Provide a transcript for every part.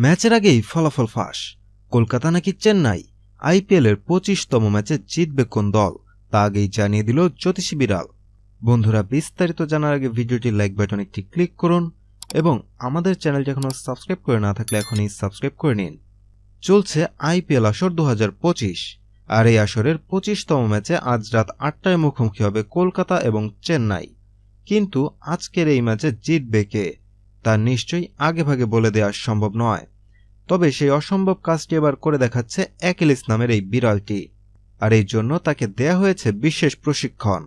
ম্যাচের আগেই ফলাফল ফাঁস। কলকাতা নাকি চেন্নাই? আইপিএলের পঁচিশতম ম্যাচে জিতবে কোন দল? তা আগেই জানিয়ে দিল জ্যোতিষী বিড়াল। বন্ধুরা, বিস্তারিত জানার আগে ভিডিওটি লাইক বাটন একটি ক্লিক করুন এবং আমাদের চ্যানেলটি এখনও সাবস্ক্রাইব করে না থাকলে এখনই সাবস্ক্রাইব করে নিন। চলছে আইপিএল আসর দু হাজার পঁচিশ। আর এই আসরের পঁচিশতম ম্যাচে আজ রাত আটটায় মুখোমুখি হবে কলকাতা এবং চেন্নাই। কিন্তু আজকের এই ম্যাচে জিতবে কে? তা নিশ্চয়ই আগেভাগে বলে দেওয়া সম্ভব নয়। তবে সেই অসম্ভব কাজটি এবার করে দেখাচ্ছে অ্যাকিলিস নামের এই বিড়ালটি, আর এই জন্য তাকে দেয়া হয়েছে বিশেষ প্রশিক্ষণ।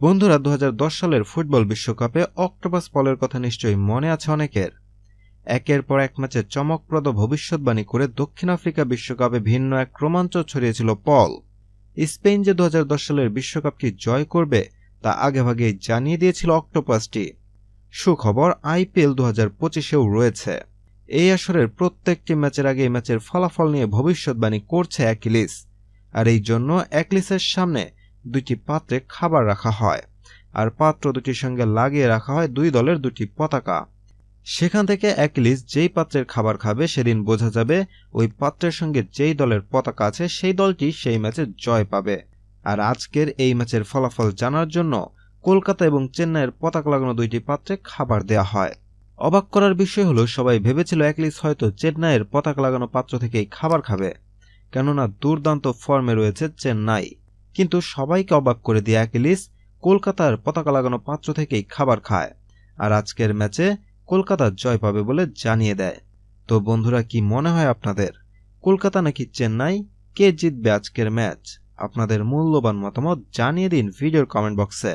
বন্ধুরা দু হাজার দশ সালের ফুটবল বিশ্বকাপে অক্টোপাস পলের কথা নিশ্চয়ই মনে আছে অনেকের। একের পর এক ম্যাচে চমকপ্রদ ভবিষ্যৎবাণী করে দক্ষিণ আফ্রিকা বিশ্বকাপে ভিন্ন এক রোমাঞ্চ ছড়িয়েছিল পল। স্পেন যে দু হাজার দশ সালের বিশ্বকাপটি জয় করবে, তা আগেভাগেই জানিয়ে দিয়েছিল অক্টোপাসটি। সুখবর আইপিএল দু হাজার পঁচিশেও রয়েছে। এই আসরের প্রত্যেকটি ম্যাচের আগে ম্যাচের ফলাফল নিয়ে ভবিষ্যৎবাণী করছে অ্যাকিলিস। আর এই জন্য অ্যাকিলিসের সামনে দুইটি পাত্রে খাবার রাখা হয়। আর পাত্র দুটির সঙ্গে লাগিয়ে রাখা হয় দুই দলের দুটি পতাকা। সেখান থেকে অ্যাকিলিস যেই পাত্রের খাবার খাবে সেদিন বোঝা যাবে ওই পাত্রের সঙ্গে যেই দলের পতাকা আছে সেই দলটি সেই ম্যাচে জয় পাবে। আর আজকের এই ম্যাচের ফলাফল জানার জন্য কলকাতা এবং চেন্নাইয়ের পতাকা লাগানো দুইটি পাত্রে খাবার দেয়া হয়। অবাক করার বিষয় হলো, সবাই ভেবেছিল অ্যাকলিস হয়তো চেন্নাইয়ের পতাকা লাগানো পাত্র থেকেই খাবার খাবে, কেননা দুর্দান্ত ফর্মে রয়েছে চেন্নাই। কিন্তু সবাইকে অবাক করে দিয়ে অ্যাকিলিস কলকাতার পতাকা লাগানো পাত্র থেকেই খাবার খায়, আর আজকের ম্যাচে কলকাতা জয় পাবে বলে জানিয়ে দেয়। তো বন্ধুরা, কি মনে হয় আপনাদের? কলকাতা নাকি চেন্নাই? কে জিতবে আজকের ম্যাচ? আপনাদের মূল্যবান মতামত জানিয়ে দিন ভিডিওর কমেন্ট বক্সে